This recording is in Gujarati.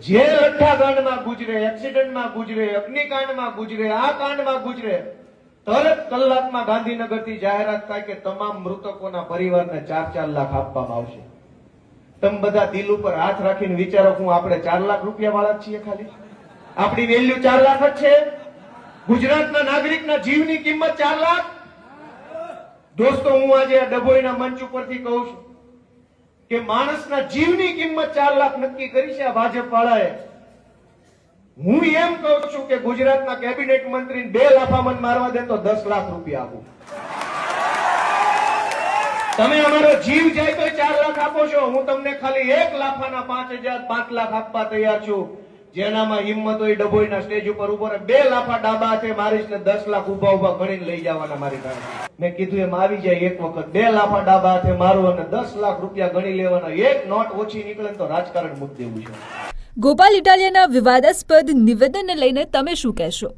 જે લઠ્ઠાકાંડમાં ગુજરે, એક્સિડન્ટમાં ગુજરે, અગ્નિકાંડમાં ગુજરે, આ કાંડમાં ગુજરે, તરત કલાકમાં ગાંધીનગરથી જાહેરાત થાય કે તમામ મૃતકોના પરિવારને ચાર ચાર લાખ આપવામાં આવશે. તમે બધા દિલ ઉપર હાથ રાખીને વિચારો હું આપણે ચાર લાખ રૂપિયા વાળા છીએ ખાલી. આપણી વેલ્યુ ચાર લાખ જ છે. ગુજરાતના નાગરિકના જીવની કિંમત ચાર લાખ. દોસ્તો, હું આજે ડભોઈના મંચ ઉપરથી કહું છું. કે માણસના જીવની કિંમત ચાર લાખ નક્કી કરી છે આ ભાજપ વાળાએ હું એમ કહું છું કે ગુજરાતના કેબિનેટ મંત્રી બે લાફામન મારવા દે તો દસ લાખ રૂપિયા આપું. તમે અમારો જીવ જાય તો ચાર લાખ આપો છો. હું તમને ખાલી એક લાફાના પાંચ હજાર, પાંચ લાખ આપવા તૈયાર છું. જેનામાં હિંમત હોય ડભોઈના સ્ટેજ ઉપર ઉપર બે લાફા ડાબા છે મારીશ ને દસ લાખ ઊભા ઊભા ગણીને લઈ જવાના મારી પાસે. મેં કીધું એમ આવી જાય એક વખત. બે લાફા ડાબા છે, મારું અને દસ લાખ રૂપિયા ગણી લેવાના. એક નોટ ઓછી નીકળે તો રાજકારણ મૂકી દેવું છે. ગોપાલ ઇટાલિયાના વિવાદાસ્પદ નિવેદનને લઈને તમે શું કહેશો?